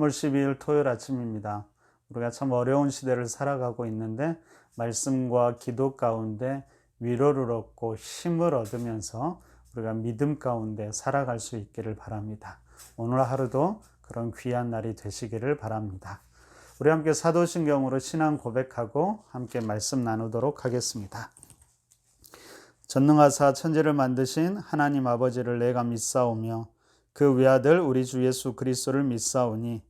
3월 12일 토요일 아침입니다. 우리가 참 어려운 시대를 살아가고 있는데 말씀과 기도 가운데 위로를 얻고 힘을 얻으면서 우리가 믿음 가운데 살아갈 수 있기를 바랍니다. 오늘 하루도 그런 귀한 날이 되시기를 바랍니다. 우리 함께 사도신경으로 신앙 고백하고 함께 말씀 나누도록 하겠습니다. 전능하사 천지를 만드신 하나님 아버지를 내가 믿사오며 그 외아들 우리 주 예수 그리스도를 믿사오니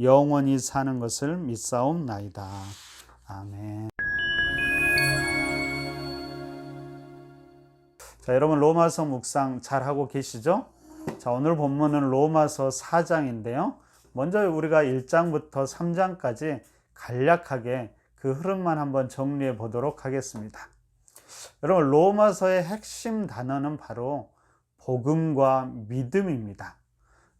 영원히 사는 것을 믿사옵나이다. 아멘. 자, 여러분 로마서 묵상 잘 하고 계시죠? 자, 오늘 본문은 로마서 4장인데요. 먼저 우리가 1장부터 3장까지 간략하게 그 흐름만 한번 정리해 보도록 하겠습니다. 여러분 로마서의 핵심 단어는 바로 복음과 믿음입니다.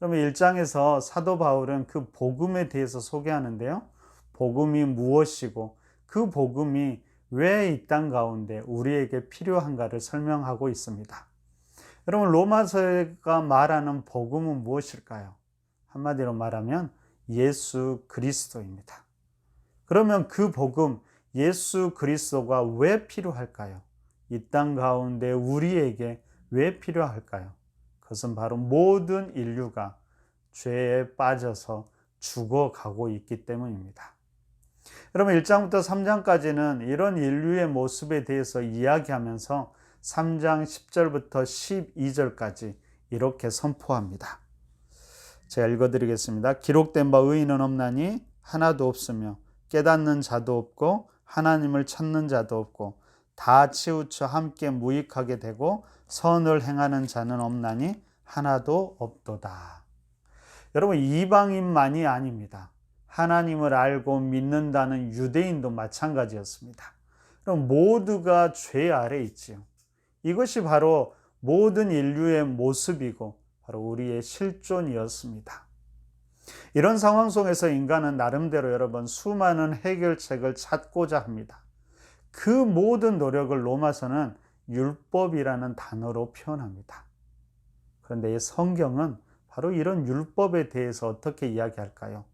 그러면 1장에서 사도 바울은 그 복음에 대해서 소개하는데요. 복음이 무엇이고 그 복음이 왜 이 땅 가운데 우리에게 필요한가를 설명하고 있습니다. 여러분 로마서가 말하는 복음은 무엇일까요? 한마디로 말하면 예수 그리스도입니다. 그러면 그 복음 예수 그리스도가 왜 필요할까요? 이 땅 가운데 우리에게 왜 필요할까요? 그것은 바로 모든 인류가 죄에 빠져서 죽어가고 있기 때문입니다. 여러분 1장부터 3장까지는 이런 인류의 모습에 대해서 이야기하면서 3장 10절부터 12절까지 이렇게 선포합니다. 제가 읽어드리겠습니다. 기록된 바 의인은 없나니 하나도 없으며 깨닫는 자도 없고 하나님을 찾는 자도 없고 다 치우쳐 함께 무익하게 되고 선을 행하는 자는 없나니 하나도 없도다. 여러분 이방인만이 아닙니다. 하나님을 알고 믿는다는 유대인도 마찬가지였습니다. 그럼 모두가 죄 아래 있지요. 이것이 바로 모든 인류의 모습이고 바로 우리의 실존이었습니다. 이런 상황 속에서 인간은 나름대로 여러분 수많은 해결책을 찾고자 합니다. 그 모든 노력을 로마서는 율법이라는 단어로 표현합니다. 그런데 이 성경은 바로 이런 율법에 대해서 어떻게 이야기할까요?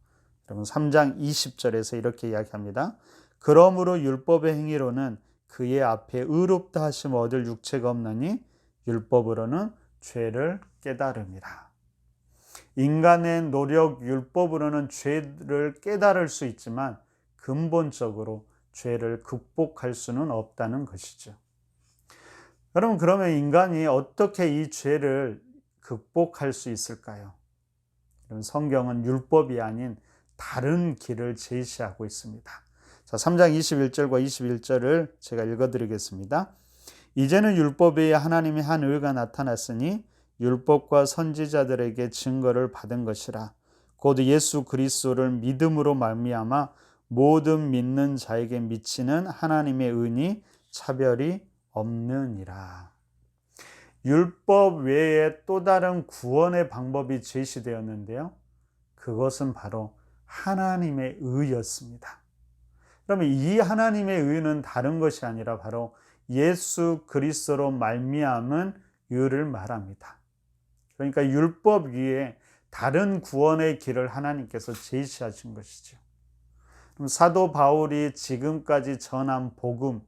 여러분 3장 20절에서 이렇게 이야기합니다. 그러므로 율법의 행위로는 그의 앞에 의롭다 하심 얻을 육체가 없나니 율법으로는 죄를 깨달음이라. 인간의 노력 율법으로는 죄를 깨달을 수 있지만 근본적으로 죄를 극복할 수는 없다는 것이죠. 여러분, 그러면 인간이 어떻게 이 죄를 극복할 수 있을까요? 성경은 율법이 아닌 다른 길을 제시하고 있습니다. 자, 3장 21절과 21절을 제가 읽어 드리겠습니다. 이제는 율법에 하나님의 한 의가 나타났으니 율법과 선지자들에게 증거를 받은 것이라. 곧 예수 그리스도를 믿음으로 말미암아 모든 믿는 자에게 미치는 하나님의 은이 차별이 없느니라. 율법 외에 또 다른 구원의 방법이 제시되었는데요. 그것은 바로 하나님의 의였습니다. 그러면 이 하나님의 의는 다른 것이 아니라 바로 예수 그리스도로 말미암은 의를 말합니다. 그러니까 율법 위에 다른 구원의 길을 하나님께서 제시하신 것이죠. 사도 바울이 지금까지 전한 복음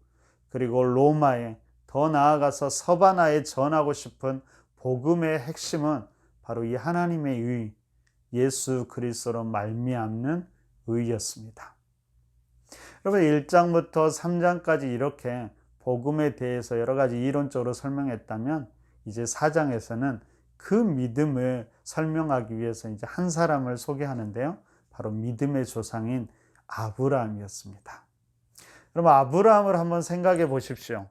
그리고 로마에 더 나아가서 서바나에 전하고 싶은 복음의 핵심은 바로 이 하나님의 의, 예수 그리스도로 말미암는 의였습니다. 여러분 1장부터 3장까지 이렇게 복음에 대해서 여러 가지 이론적으로 설명했다면 이제 4장에서는 그 믿음을 설명하기 위해서 이제 한 사람을 소개하는데요. 바로 믿음의 조상인 아브라함이었습니다. 그럼 아브라함을 한번 생각해 보십시오.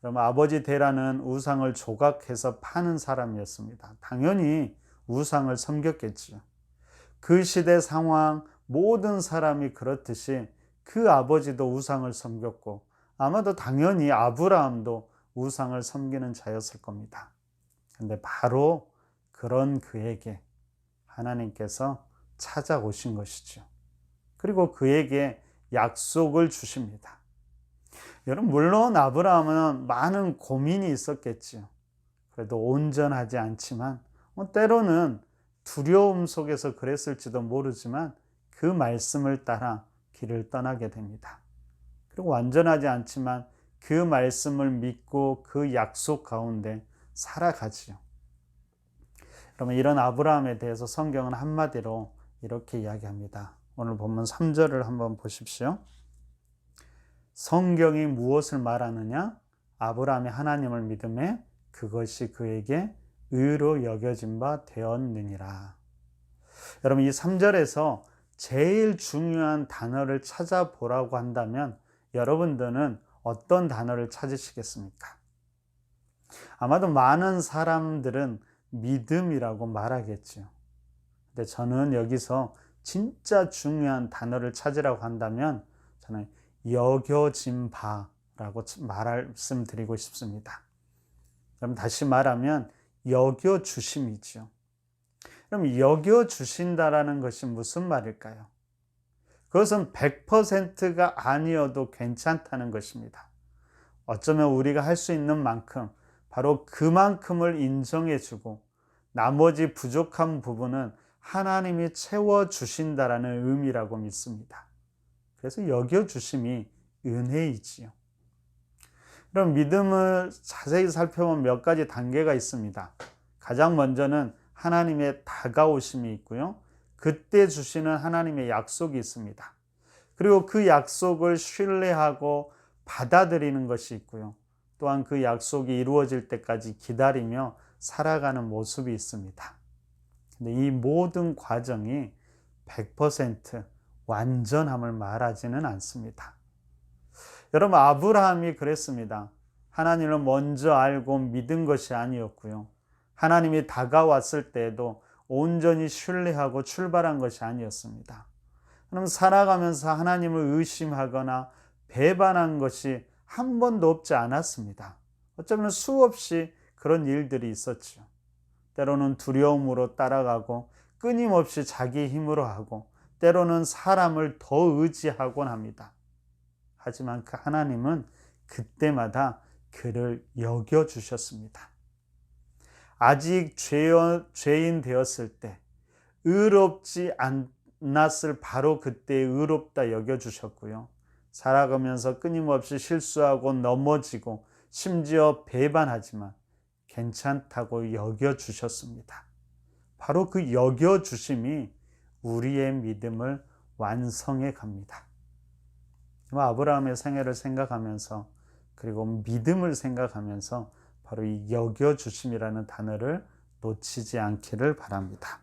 그럼 아버지 대라는 우상을 조각해서 파는 사람이었습니다. 당연히 우상을 섬겼겠지요. 그 시대 상황 모든 사람이 그렇듯이 그 아버지도 우상을 섬겼고 아마도 당연히 아브라함도 우상을 섬기는 자였을 겁니다. 근데 바로 그런 그에게 하나님께서 찾아오신 것이죠. 그리고 그에게 약속을 주십니다. 여러분, 물론 아브라함은 많은 고민이 있었겠지요. 그래도 온전하지 않지만, 뭐 때로는 두려움 속에서 그랬을지도 모르지만 그 말씀을 따라 길을 떠나게 됩니다. 그리고 완전하지 않지만 그 말씀을 믿고 그 약속 가운데 살아가지요. 그러면 이런 아브라함에 대해서 성경은 한마디로 이렇게 이야기합니다. 오늘 본문 3절을 한번 보십시오. 성경이 무엇을 말하느냐? 아브라함이 하나님을 믿음에 그것이 그에게 의로 여겨진 바 되었느니라. 여러분 이 3절에서 제일 중요한 단어를 찾아보라고 한다면 여러분들은 어떤 단어를 찾으시겠습니까? 아마도 많은 사람들은 믿음이라고 말하겠지요. 근데 저는 여기서 진짜 중요한 단어를 찾으라고 한다면 저는 여겨진 바라고 말씀드리고 싶습니다. 그럼 다시 말하면 여겨 주심이죠. 그럼 여겨 주신다라는 것이 무슨 말일까요? 그것은 100%가 아니어도 괜찮다는 것입니다. 어쩌면 우리가 할 수 있는 만큼 바로 그만큼을 인정해 주고 나머지 부족한 부분은 하나님이 채워 주신다라는 의미라고 믿습니다. 그래서 여겨 주심이 은혜이지요. 그럼 믿음을 자세히 살펴보면 몇 가지 단계가 있습니다. 가장 먼저는 하나님의 다가오심이 있고요. 그때 주시는 하나님의 약속이 있습니다. 그리고 그 약속을 신뢰하고 받아들이는 것이 있고요. 또한 그 약속이 이루어질 때까지 기다리며 살아가는 모습이 있습니다. 근데 이 모든 과정이 100% 완전함을 말하지는 않습니다. 여러분, 아브라함이 그랬습니다. 하나님을 먼저 알고 믿은 것이 아니었고요. 하나님이 다가왔을 때에도 온전히 신뢰하고 출발한 것이 아니었습니다. 그럼 살아가면서 하나님을 의심하거나 배반한 것이 한 번도 없지 않았습니다. 어쩌면 수없이 그런 일들이 있었죠. 때로는 두려움으로 따라가고 끊임없이 자기 힘으로 하고 때로는 사람을 더 의지하곤 합니다. 하지만 그 하나님은 그때마다 그를 여겨 주셨습니다. 아직 죄인 되었을 때 의롭지 않았을 바로 그때 의롭다 여겨 주셨고요. 살아가면서 끊임없이 실수하고 넘어지고 심지어 배반하지만 괜찮다고 여겨 주셨습니다. 바로 그 여겨 주심이 우리의 믿음을 완성해 갑니다. 아브라함의 생애를 생각하면서 그리고 믿음을 생각하면서 바로 이 여겨 주심이라는 단어를 놓치지 않기를 바랍니다.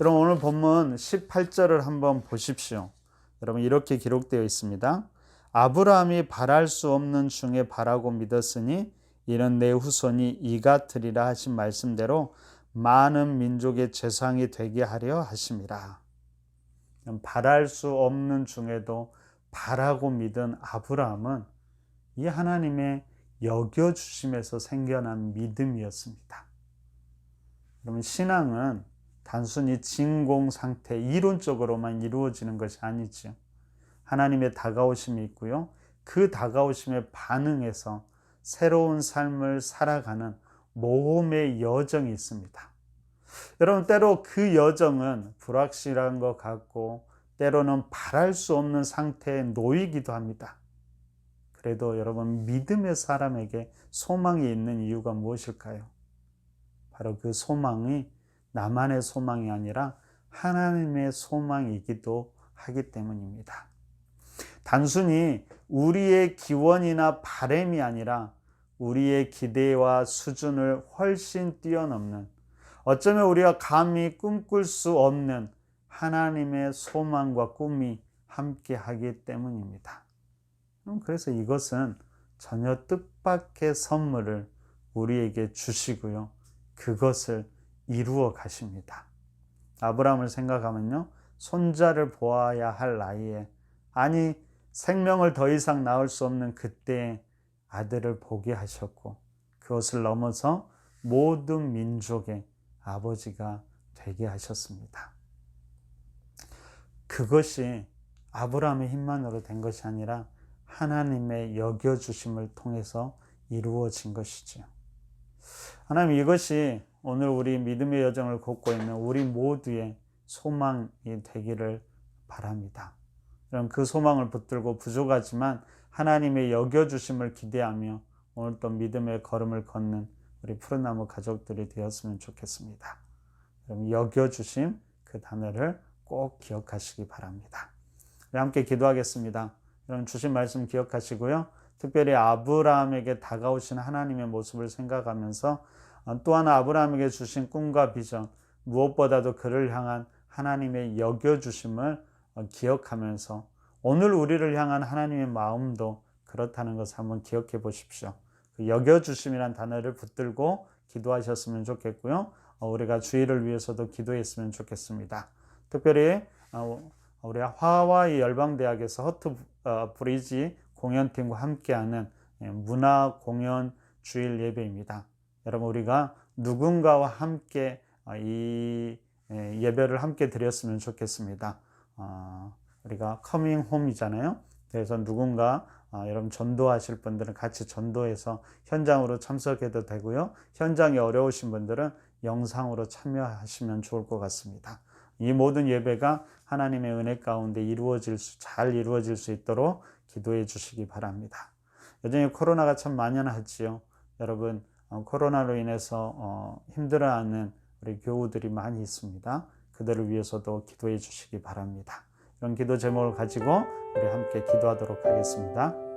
여러분 오늘 본문 18절을 한번 보십시오. 여러분 이렇게 기록되어 있습니다. 아브라함이 바랄 수 없는 중에 바라고 믿었으니 이는 내 후손이 이 같으리라 하신 말씀대로 많은 민족의 재상이 되게 하려 하심이라. 바랄 수 없는 중에도 바라고 믿은 아브라함은 이 하나님의 여겨 주심에서 생겨난 믿음이었습니다. 그러면 신앙은 단순히 진공 상태, 이론적으로만 이루어지는 것이 아니지요. 하나님의 다가오심이 있고요. 그 다가오심에 반응해서 새로운 삶을 살아가는 모험의 여정이 있습니다. 여러분, 때로 그 여정은 불확실한 것 같고, 때로는 바랄 수 없는 상태에 놓이기도 합니다. 그래도 여러분, 믿음의 사람에게 소망이 있는 이유가 무엇일까요? 바로 그 소망이 나만의 소망이 아니라 하나님의 소망이기도 하기 때문입니다. 단순히 우리의 기원이나 바램이 아니라 우리의 기대와 수준을 훨씬 뛰어넘는 어쩌면 우리가 감히 꿈꿀 수 없는 하나님의 소망과 꿈이 함께 하기 때문입니다. 그래서 이것은 전혀 뜻밖의 선물을 우리에게 주시고요. 그것을 이루어 가십니다. 아브라함을 생각하면요. 손자를 보아야 할 나이에 아니 생명을 더 이상 낳을 수 없는 그때에 아들을 보게 하셨고 그것을 넘어서 모든 민족의 아버지가 되게 하셨습니다. 그것이 아브라함의 힘만으로 된 것이 아니라 하나님의 여겨주심을 통해서 이루어진 것이지요. 하나님 이것이 오늘 우리 믿음의 여정을 걷고 있는 우리 모두의 소망이 되기를 바랍니다. 그럼 그 소망을 붙들고 부족하지만 하나님의 여겨주심을 기대하며 오늘 또 믿음의 걸음을 걷는 우리 푸른나무 가족들이 되었으면 좋겠습니다. 그럼 여겨주심 그 단어를 꼭 기억하시기 바랍니다. 함께 기도하겠습니다. 여러분 주신 말씀 기억하시고요. 특별히 아브라함에게 다가오신 하나님의 모습을 생각하면서 또 하나 아브라함에게 주신 꿈과 비전 무엇보다도 그를 향한 하나님의 여겨주심을 기억하면서 오늘 우리를 향한 하나님의 마음도 그렇다는 것을 한번 기억해 보십시오. 그 여겨주심이란 단어를 붙들고 기도하셨으면 좋겠고요. 우리가 주의를 위해서도 기도했으면 좋겠습니다. 특별히 우리 하와이 열방대학에서 허트 브리지 공연팀과 함께하는 문화 공연 주일 예배입니다. 여러분 우리가 누군가와 함께 이 예배를 함께 드렸으면 좋겠습니다. 우리가 커밍 홈이잖아요. 그래서 누군가 여러분 전도하실 분들은 같이 전도해서 현장으로 참석해도 되고요. 현장이 어려우신 분들은 영상으로 참여하시면 좋을 것 같습니다. 이 모든 예배가 하나님의 은혜 가운데 이루어질 수, 잘 이루어질 수 있도록 기도해 주시기 바랍니다. 여전히 코로나가 참 만연하지요. 여러분, 어, 코로나로 인해서 어, 힘들어하는 우리 교우들이 많이 있습니다. 그들을 위해서도 기도해 주시기 바랍니다. 이런 기도 제목을 가지고 우리 함께 기도하도록 하겠습니다.